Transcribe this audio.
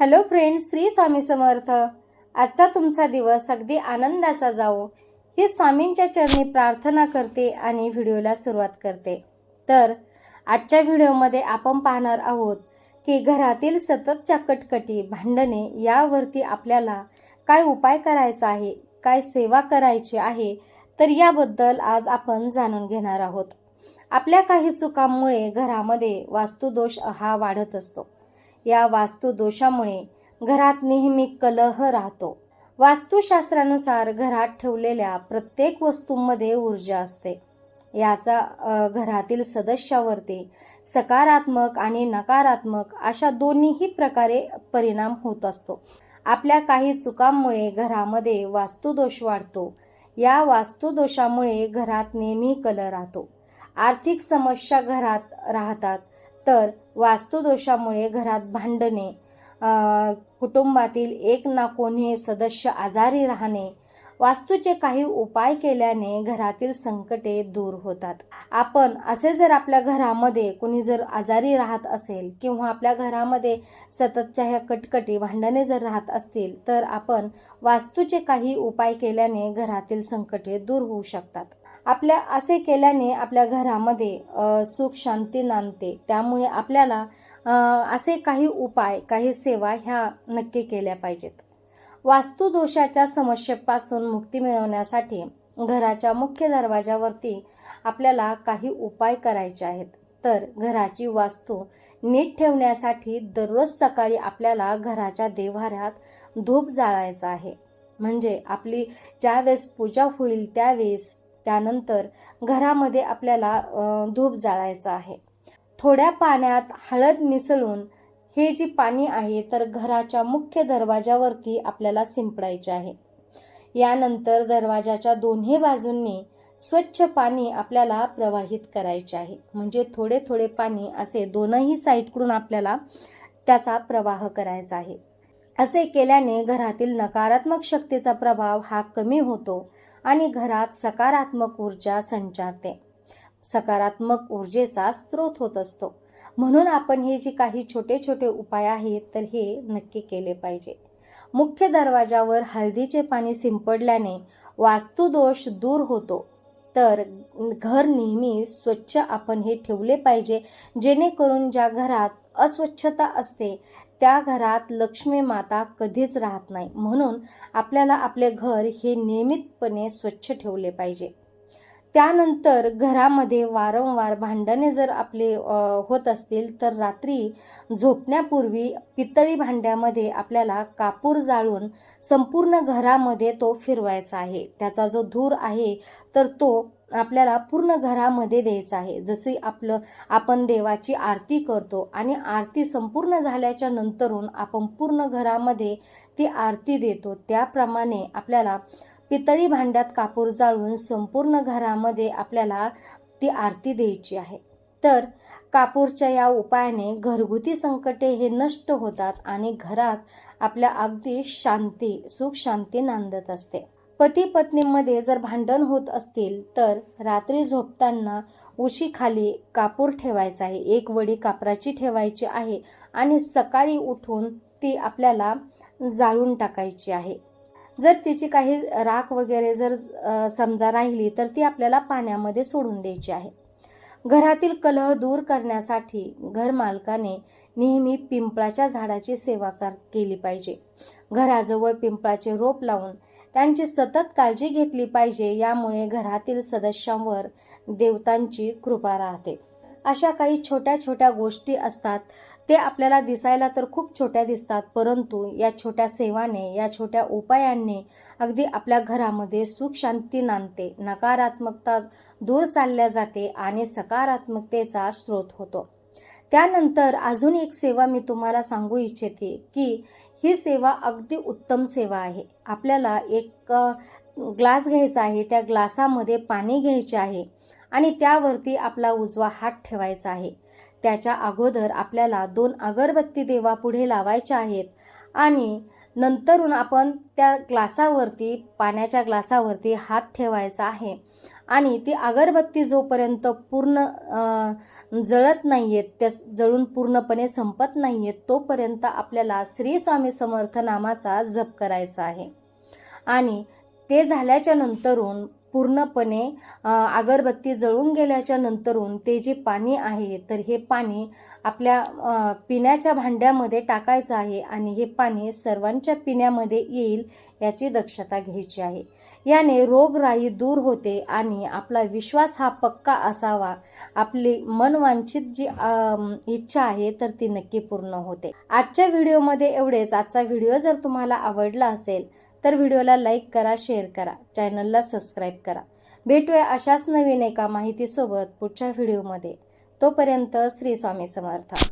Hello friends Shri Swami Samarth. आजचा तुमचा दिवस अगदी आनंदाचा जावो. ही स्वामींच्या चरणी प्रार्थना करते आणि व्हिडिओला सुरुवात करते. तर आजच्या व्हिडिओमध्ये आपण पाहणार आहोत की घरातील सततच्या कटकटी भांडणे यावरती आपल्याला काय उपाय करायचा आहे काय सेवा करायची आहे तर याबद्दल आज आपण जाणून घेणार आहोत. आपल्या काही चुकांमुळे घरामध्ये वास्तुदोष हा वाढत असतो. या वास्तुदोषामुळे घरात नेहमी कलह राहतो. वास्तुशास्त्रानुसार घरात ठेवलेल्या प्रत्येक वस्तूंमध्ये ऊर्जा असते. याचा घरातील सदस्यावरती सकारात्मक आणि नकारात्मक अशा दोन्हीही प्रकारे परिणाम होत असतो. आपल्या काही चुकांमुळे घरामध्ये वास्तुदोष वाढतो. या वास्तुदोषामुळे घरात नेहमी कलह राहतो. आर्थिक समस्या घरात राहतात. तर वास्तुदोषामुळे घरात भांडणे कुटुंबातील एक ना कोणी सदस्य आजारी राहणे वास्तूचे काही उपाय केल्याने घरातील संकटे दूर होतात. आपण असे जर आपल्या घरामध्ये कोणी जर आजारी राहत असेल किंवा आपल्या घरामध्ये सततच्या ह्या कटकटी भांडणे जर राहत असतील तर आपण वास्तूचे काही उपाय केल्याने घरातील संकटे दूर होऊ शकतात. आपल्या असे केल्याने आपल्या घरामध्ये सुख शांती नांदते. त्यामुळे आपल्याला असे काही उपाय काही सेवा ह्या नक्की केल्या पाहिजेत. वास्तुदोषाच्या समस्येपासून मुक्ती मिळवण्यासाठी घराच्या मुख्य दरवाजावरती आपल्याला काही उपाय करायचे आहेत. तर घराची वास्तू नीट ठेवण्यासाठी दररोज सकाळी आपल्याला घराच्या देव्हाऱ्यात धूप जाळायचा आहे. म्हणजे आपली ज्यावेळेस पूजा होईल त्यावेळेस त्यानंतर घरामध्ये आपल्याला धूप जाळायचा आहे. थोड्या पाण्यात हळद मिसळून हे जी पाणी आहे तर घराच्या मुख्य दरवाजावरती आपल्याला शिंपडायचे आहे. यानंतर दरवाजाच्या दोन्ही बाजूंनी स्वच्छ पाणी आपल्याला प्रवाहित करायचे आहे. म्हणजे थोडे थोडे पाणी असे दोनही साईडकडून आपल्याला त्याचा प्रवाह करायचा आहे. असे केल्याने घरातील नकारात्मक शक्तीचा प्रभाव हा कमी होतो आणि घरात सकारात्मक ऊर्जा संचारते. सकारात्मक ऊर्जेचा स्रोत होत असतो. म्हणून आपण हे जे काही छोटे छोटे उपाय आहेत तर हे नक्की केले पाहिजे. मुख्य दरवाजावर हळदीचे पाणी शिंपडल्याने वास्तुदोष दूर होतो. तर घर नेहमी स्वच्छ आपण हे ठेवले पाहिजे जेणेकरून ज्या घरात अस्वच्छता असते त्या घरात लक्ष्मी माता कधीच राहत नाही. म्हणून आपल्याला आपले घर हे नियमितपणे स्वच्छ ठेवले पाहिजे. त्यानंतर घरामध्ये वारंवार भांडणे जर आपले होत असतील तर रात्री झोपण्यापूर्वी पितळी भांड्यामध्ये आपल्याला कापूर जाळून संपूर्ण घरामध्ये तो फिरवायचा आहे. त्याचा जो धूर आहे तर तो आपल्याला पूर्ण घरामध्ये द्यायचं आहे. जसे आपलं आपण देवाची आरती करतो आणि आरती संपूर्ण झाल्याच्या नंतरून आपण पूर्ण घरामध्ये ती आरती देतो. त्याप्रमाणे आपल्याला पितळी भांड्यात कापूर जाळून संपूर्ण घरामध्ये आपल्याला ती आरती द्यायची आहे. तर कापूरच्या या उपायाने घरगुती संकटे हे नष्ट होतात आणि घरात आपल्या अगदी शांती सुख शांती नांदत असते. पती पत्नीमध्ये जर भांडण होत असतील तर रात्री झोपताना उशीखाली कापूर ठेवायचा आहे. एक वडी कापराची ठेवायची आहे आणि सकाळी उठून ती आपल्याला जाळून टाकायची आहे. जर तिची काही राख वगैरे जर समजा राहिली तर ती आपल्याला पाण्यामध्ये सोडून द्यायची आहे. घरातील कलह दूर करण्यासाठी घरमालकाने नेहमी पिंपळाच्या झाडाची सेवा कर केली पाहिजे. घराजवळ पिंपळाचे रोप लावून त्यांची सतत काळजी घेतली पाहिजे यामुळे घरातील सदस्यांवर देवतांची कृपा राहते. अशा काही छोट्या छोट्या गोष्टी असतात. ते आपल्याला दिसायला तर खूप छोट्या दिसतात परंतु या छोट्या सेवाने या छोट्या उपायांनी अगदी आपल्या घरामध्ये सुख शांती नांदते. नकारात्मकता दूर चालल्या जाते आणि सकारात्मकतेचा स्रोत होतो. त्यानंतर अजून एक सेवा मी तुम्हाला सांगू इच्छिते की ही सेवा अगदी उत्तम सेवा आहे. आपल्याला एक ग्लास घ्यायचा आहे त्या ग्लासामध्ये पाणी घ्यायचे आहे आणि त्यावरती आपला उजवा हात ठेवायचा आहे. त्याच्या अगोदर आपल्याला दोन अगरबत्ती देवापुढे लावायच्या आहेत आणि नंतरून आपण त्या ग्लासावरती पाण्याच्या ग्लासावरती हात ठेवायचा आहे. आणि ती अगरबत्ती जोपर्यंत पूर्ण जळत जळत आहेत त्या जळून पूर्णपणे संपत नाहीयेत तोपर्यंत आपल्याला श्री स्वामी समर्थ नामाचा जप करायचा आहे. आणि ते झाल्याच्या नंतरून पूर्णपणे अगरबत्ती जळून गेल्याच्या नंतरून ते जे पाणी आहे तर हे पाणी आपल्या पिण्याच्या भांड्यामध्ये टाकायचं आहे आणि हे पाणी सर्वांच्या पिण्यामध्ये येईल याची दक्षता घ्यायची आहे. याने रोगराई दूर होते आणि आपला विश्वास हा पक्का असावा. आपली मनवांछित जी इच्छा आहे तर ती नक्की पूर्ण होते. आजच्या व्हिडिओमध्ये एवढेच. आजचा व्हिडिओ जर तुम्हाला आवडला असेल तर व्हिडिओला लाईक करा शेअर करा चॅनलला सबस्क्राईब करा. भेटूया अशाच नवीन एका माहितीसोबत पुढच्या व्हिडिओमध्ये. तोपर्यंत श्री स्वामी समर्थ.